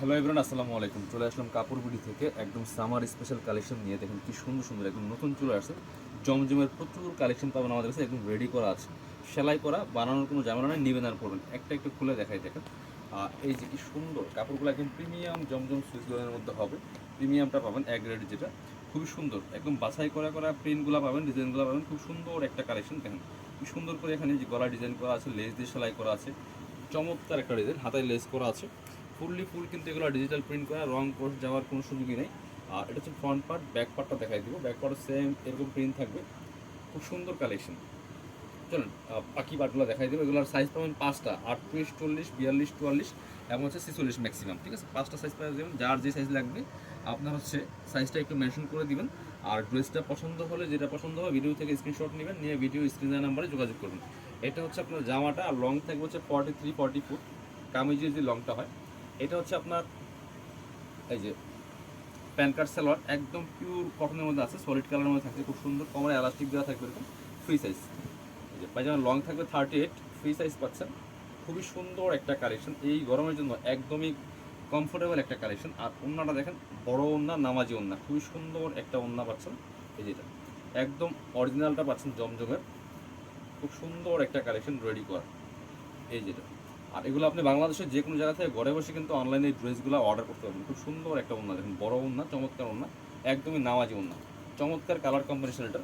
Hello everyone আসসালামু আলাইকুম। চলে আসলাম কাপড় বিডি থেকে। একদম সামার স্পেশাল কালেকশন নিয়ে দেখেন কি সুন্দর সুন্দর একদম নতুন চলে আসছে। জমজমের প্রচুর কালেকশন পাবেন আমাদের কাছে, একদম রেডি করা আছে। সেলাই করা, বানানোর কোনো ঝামেলা নেই নিবেদন করবেন একটা একটু খুলে দেখাই দেখেন। আর এই যে কি সুন্দর, কাপড়গুলো একদম প্রিমিয়াম জমজম সুইচ লোনের মধ্যে হবে। প্রিমিয়ামটা পাবেন এক গ্রেড যেটা। খুবই সুন্দর, একদম বাছাই করা করা প্রিন্টগুলো পাবেন ডিজাইনগুলো পাবেন, খুব সুন্দর একটা কালেকশন দেখেন। কি সুন্দর করে এখানে যে গলা ডিজাইন করা আছে লেস দিয়ে সেলাই করা আছে। চমৎকার একটা ডিজাইন হাতায় লেস করা আছে। ফুললি ফুল কিন্তু এগুলো ডিজিটাল প্রিন্ট করা রং কোর্স যাওয়ার কোনো সুযোগই নেই। আর এটা হচ্ছে ফ্রন্ট পার্ট ব্যাক পার্টটা দেখাই দিব। ব্যাক পার্ট সেম এরকম প্রিন্ট থাকবে। খুব সুন্দর কালেকশন চলুন বাকি পার্টগুলো দেখাই দেবো। এগুলোর সাইজ পাবেন পাঁচটা, আটত্রিশ, চল্লিশ, বিয়াল্লিশ, চুয়াল্লিশ, এবং হচ্ছে ছিচল্লিশ ম্যাক্সিমাম ঠিক আছে? পাঁচটা সাইজ পাওয়া যাবেন যার যে সাইজ লাগবে, আপনার হচ্ছে সাইজটা একটু মেনশন করে দিবেন। আর ড্রেসটা পছন্দ হলে, যেটা পছন্দ হয় ভিডিও থেকে স্ক্রিনশট নেবেন, নিয়ে ভিডিও স্ক্রিনের নাম্বারে যোগাযোগ করবেন এটা হচ্ছে আপনার জামাটা, আর লং থাকবে হচ্ছে ফর্টি থ্রি ফর্টি ফুট কামিজের যে লংটা হয় এটা হচ্ছে আপনার এই যে প্যান কার্ড সালোয়ার একদম পিওর কটনের মধ্যে আছে সলিড কালারের মধ্যে থাকছে, খুব সুন্দর কমরে এলাস্টিক দেওয়া থাকবে এরকম ফ্রি সাইজ এই যে পায়জামা লং থাকবে থার্টি এইট ফ্রি সাইজ পাচ্ছেন। খুবই সুন্দর একটা কালেকশন এই গরমের জন্য একদমই কমফোর্টেবল একটা কালেকশন আর ওন্নাটা দেখেন, বড় ওন্না, নামাজি ওন্না, খুবই সুন্দর একটা ওন্না পাচ্ছেন। এই যেটা একদম অরিজিনালটা পাচ্ছেন জমজমের। খুব সুন্দর একটা কালেকশন রেডি করা। এই যেটা আর এগুলো আপনি বাংলাদেশের যে কোনো জায়গা থেকে ঘরে বসে কিন্তু অনলাইনে এই ড্রেসগুলো অর্ডার করতে পারবেন। খুব সুন্দর একটা ওন্না দেখুন, বড় ওন্না চমৎকার ওন্না একদমই নামাজি ওন্না চমৎকার কালার কম্বিনেশন এটা।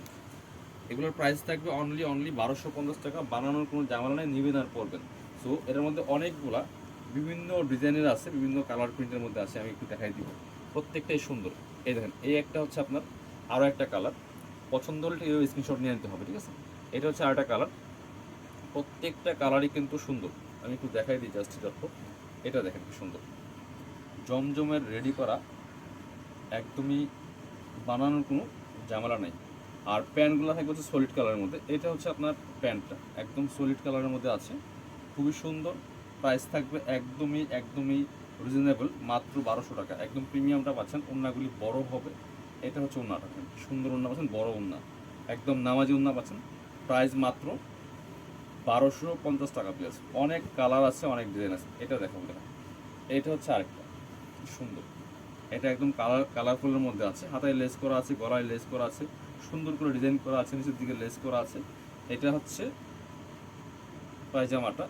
এগুলোর প্রাইস থাকবে অনলি অনলি বারোশো পঞ্চাশ টাকা। বানানোর কোনো ঝামেলা নেই, নিবেদন পড়বেন সো এটার মধ্যে অনেকগুলা বিভিন্ন ডিজাইনের আছে, বিভিন্ন কালার প্রিন্টের মধ্যে আছে, আমি একটু দেখাই দিব। প্রত্যেকটাই সুন্দর। এই দেখেন, এই একটা হচ্ছে আপনার আরও একটা কালার পছন্দ হলে স্ক্রিনশট নিয়ে নিতে হবে, ঠিক আছে? এটা হচ্ছে আরেকটা কালার প্রত্যেকটা কালারই কিন্তু সুন্দর। আমি একটু দেখাই দিই জাস্ট যত এটা দেখেন কি সুন্দর। জমজমের রেডি করা একদমই বানানোর কোনো ঝামেলা নেই। আর প্যান্টগুলো থাকবে হচ্ছে সলিড কালারের মধ্যে। এটা হচ্ছে আপনার প্যান্টটা একদম সলিড কালারের মধ্যে আছে। খুবই সুন্দর। প্রাইস থাকবে একদমই একদমই রিজনেবল মাত্র বারোশো টাকা। একদম প্রিমিয়ামটা পাচ্ছেন। ওন্নাগুলি বড় হবে। এটা হচ্ছে ওন্নাটা সুন্দর ওন্না পাচ্ছেন, বড় ওন্না একদম নামাজি ওন্না পাচ্ছেন। প্রাইস মাত্র বারোশো পঞ্চাশ টাকা প্লাস অনেক কালার আছে, অনেক ডিজাইন আছে। এটা দেখো দেখো এটা হচ্ছে আরেকটা। সুন্দর। এটা একদম কালার কালারফুলের মধ্যে আছে। হাতায় লেস করা আছে, গলায় লেস করা আছে। সুন্দর করে ডিজাইন করা আছে, নিচের দিকে লেস করা আছে। এটা হচ্ছে পায়জামাটা।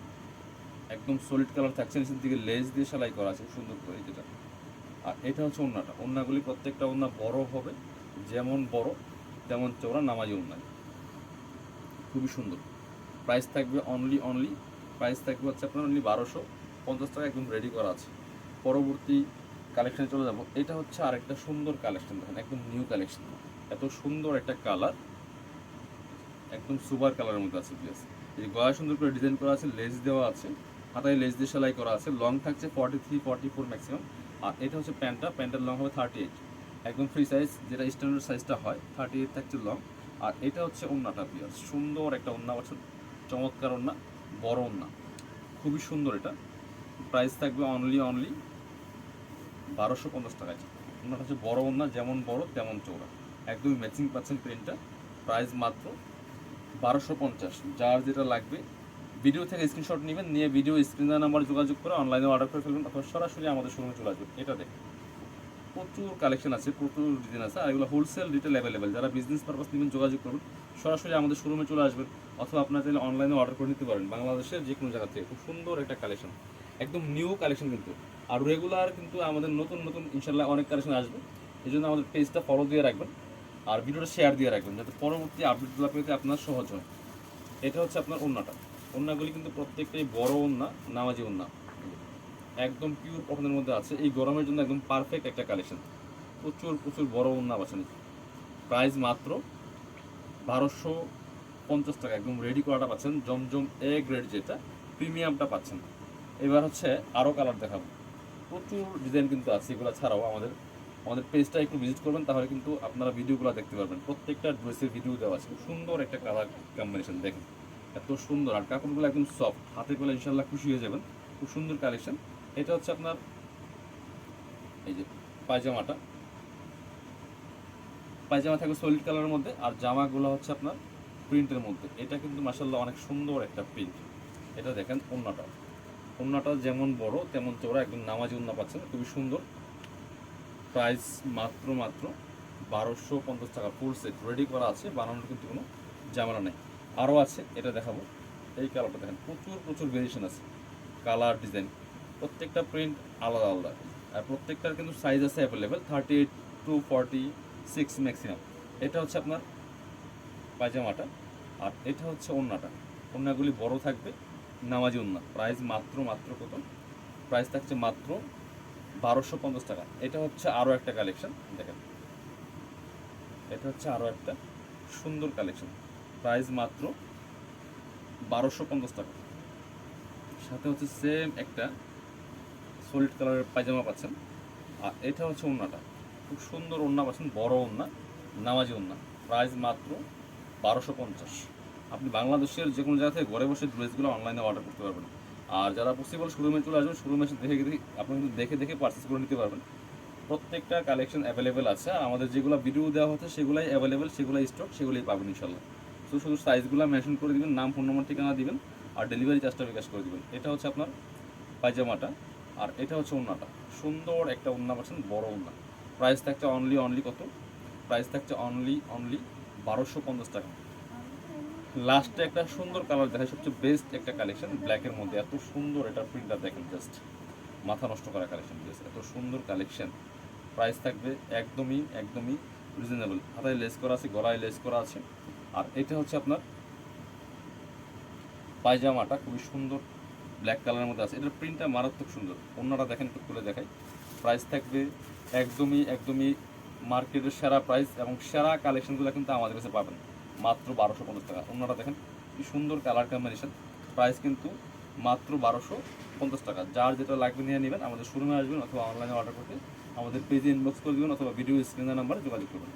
একদম সলিড কালার থাকছে, নিচের দিকে লেস দিয়ে সেলাই করা আছে। সুন্দর করে যেটা। আর এটা হচ্ছে ওন্নাটা। ওন্নাগুলি প্রত্যেকটা ওন্না বড় হবে। যেমন বড়, তেমন চওড়া, নামাজি ওন্নায় খুবই সুন্দর। প্রাইস থাকবে অনলি অনলি প্রাইস থাকবে হচ্ছে আপনার অনলি বারোশো পঞ্চাশ টাকা একদম রেডি করা আছে। পরবর্তী কালেকশনে চলে যাব। এটা হচ্ছে আরেকটা সুন্দর কালেকশন দেখেন, একদম নিউ কালেকশন এত সুন্দর একটা কালার একদম সুপার কালারের মধ্যে আছে প্লেস এই যে গলা সুন্দর করে ডিজাইন করা আছে লেস দেওয়া আছে, হাতায় লেস দিয়ে সেলাই করা আছে লং থাকছে forty three forty four maximum আর এটা হচ্ছে প্যান্টটা, প্যান্টের লং হবে থার্টি এইট একদম ফ্রি সাইজ যেটা স্ট্যান্ডার্ড সাইজটা হয় থার্টি এইট থাকছে লং আর এটা হচ্ছে ওন্নাটা প্লেয়ার সুন্দর একটা ওন্না পাচ্ছেন চমৎকার ওন্না বড় না খুবই সুন্দর এটা। প্রাইস থাকবে অনলি অনলি বারোশো পঞ্চাশ টাকায় ওনাটা হচ্ছে বড় ওন্না যেমন বড় তেমন চৌড়া একদমই ম্যাচিং পাচ্ছেন প্রিন্টটা প্রাইস মাত্র বারোশো পঞ্চাশ। যার যেটা লাগবে ভিডিও থেকে স্ক্রিনশট নেবেন, নিয়ে ভিডিও স্ক্রিনের নাম্বার যোগাযোগ করে অনলাইনে অর্ডার করে ফেলবেন, অথবা সরাসরি আমাদের শোরুমে চলে আসবেন। এটা দেখুন। প্রচুর কালেকশন আছে, প্রচুর ডিজাইন আছে, আর এগুলো হোলসেল রিটেল অ্যাভেলেবেল যারা বিজনেস পারপাস নেবেন, যোগাযোগ করুন। সরাসরি আমাদের শোরুমে চলে আসবেন অথবা আপনারা চাইলে অনলাইনে অর্ডার করে নিতে পারেন। বাংলাদেশের যে কোনো জায়গা থেকে। খুব সুন্দর একটা কালেকশন একদম নিউ কালেকশন কিন্তু। আর রেগুলার কিন্তু আমাদের নতুন নতুন ইনশাল্লাহ অনেক কালেকশন আসবে। এই জন্য আমাদের পেজটা ফলো দিয়ে রাখবেন। আর ভিডিওটা শেয়ার দিয়ে রাখবেন, যাতে পরবর্তী আপডেটগুলো পেতে আপনার সহজ হয়। এটা হচ্ছে আপনার ওন্নাটা ওন্নাগুলি কিন্তু প্রত্যেকটাই বড় ওন্না নামাজি ওন্না একদম পিওর কটনের মধ্যে আছে। এই গরমের জন্য একদম পারফেক্ট একটা কালেকশন প্রচুর প্রচুর বড় ওন্না পাচ্ছেন প্রাইস মাত্র বারোশো পঞ্চাশ টাকা, একদম রেডি করাটা পাচ্ছেন, জমজম এ গ্রেড যেটা প্রিমিয়ামটা পাচ্ছেন। এবার হচ্ছে আরও কালার দেখাবো। প্রচুর ডিজাইন কিন্তু আছে, এগুলো ছাড়াও আমাদের আমাদের পেজটা একটু ভিজিট করবেন, তাহলে কিন্তু আপনারা ভিডিওগুলো দেখতে পারবেন। প্রত্যেকটা ড্রেসের ভিডিও দেওয়া আছে। সুন্দর একটা কালার কম্বিনেশন দেখেন। এত সুন্দর, আর কাপড়গুলো একদম সফট হাতে পেলে ইনশাল্লাহ খুশি হয়ে যাবেন। খুব সুন্দর কালেকশন এটা হচ্ছে আপনার, এই যে পায়জামাটা। পায়জামা থাকবে সলিড কালারের মধ্যে, আর জামাগুলো হচ্ছে আপনার প্রিন্টের মধ্যে। এটা কিন্তু মাসাল্লাহ অনেক সুন্দর একটা প্রিন্ট এটা দেখেন অন্যটা ওন্নাটা যেমন বড়, তেমন চওড়া, একদম নামাজি ওন্না পাচ্ছেন, খুবই সুন্দর। প্রাইস মাত্র মাত্র বারোশো পঞ্চাশ টাকা ফুল সেট রেডি করা আছে, বানানোর কিন্তু কোনো ঝামেলা নেই। আরও আছে, এটা দেখাবো। এই কালারটা দেখেন, প্রচুর প্রচুর ভেরিয়েশন আছে। কালার ডিজাইন প্রত্যেকটা প্রিন্ট আলাদা আলাদা। আর প্রত্যেকটার কিন্তু সাইজ আছে available thirty eight to forty six maximum এটা হচ্ছে আপনার পায়জামাটা, আর এটা হচ্ছে ওন্নাটা ওন্নাগুলি বড় থাকবে, নামাজি ওন্না প্রাইস মাত্র মাত্র কত? প্রাইস থাকছে মাত্র বারোশো পঞ্চাশ টাকা। এটা হচ্ছে আরও একটা কালেকশন, দেখেন। এটা হচ্ছে আরও একটা সুন্দর কালেকশন। প্রাইস মাত্র বারোশো পঞ্চাশ টাকা। সাথে হচ্ছে সেম একটা সলিড কালারের পায়জামা পাচ্ছেন। আর এটা হচ্ছে ওন্নাটা খুব সুন্দর ওন্না পাচ্ছেন, বড় ওন্না নামাজি ওন্না প্রাইস মাত্র বারোশো পঞ্চাশ। আপনি বাংলাদেশের যে কোনো জায়গা থেকে ঘরে বসে ড্রেসগুলো অনলাইনে অর্ডার করতে পারবেন। আর যারা পসিবল শোরুমে চলে আসবেন শোরুমে এসে দেখে দেখে আপনি কিন্তু দেখে দেখে পারচেস করে নিতে পারবেন। প্রত্যেকটা কালেকশন অ্যাভেলেবেল আছে। আর আমাদের যেগুলো ভিডিও দেওয়া হচ্ছে, সেগুলাই অ্যাভেলেবেল সেগুলাই স্টক সেগুলোই পাবেন ইনশাল্লাহ তো শুধু সাইজগুলো মেনশন করে দিবেন, নাম ফোন নম্বর ঠিকানা দিবেন, আর ডেলিভারি চার্জটা বিকাশ করে দিবেন। এটা হচ্ছে আপনার পায়জামাটা, আর এটা হচ্ছে ওন্নাটা সুন্দর একটা ওন্না পাচ্ছেন, বড় ওন্না প্রাইস থাকছে অনলি অনলি কত? প্রাইস থাকছে অনলি অনলি বারোশো পঞ্চাশ টাকা। লাস্টে একটা সুন্দর কালার দেখায় সবচেয়ে বেস্ট একটা কালেকশন ব্ল্যাকের মধ্যে। এত সুন্দর এটা প্রিন্টটা দেখেন জাস্ট মাথা নষ্ট করা কালেকশন জাস্ট এত সুন্দর কালেকশন প্রাইস থাকবে একদমই একদমই রিজনেবল হাতায় লেস করা আছে, গলায় লেস করা আছে। আর এটা হচ্ছে আপনার পায়জামাটা, খুবই সুন্দর ব্ল্যাক কালারের মধ্যে আছে। এটার প্রিন্টটা মারাত্মক সুন্দর। অন্যটা দেখেন একটু খুলে দেখাই। প্রাইস থাকবে একদমই একদমই মার্কেটের সেরা প্রাইস এবং সেরা কালেকশনগুলো কিন্তু আমাদের কাছে পাবেন। মাত্র বারোশো পঞ্চাশ টাকা। অন্যটা দেখেন, কি সুন্দর কালার কম্বিনেশন প্রাইস কিন্তু মাত্র বারোশো পঞ্চাশ টাকা। যার যেটা লাগবে নিয়ে নেবেন, আমাদের শোরুমে আসবেন অথবা অনলাইনে অর্ডার করতে, আমাদের পেজে ইনবক্স করে দেবেন অথবা ভিডিও স্ক্রিনের নাম্বারে যোগাযোগ করবেন।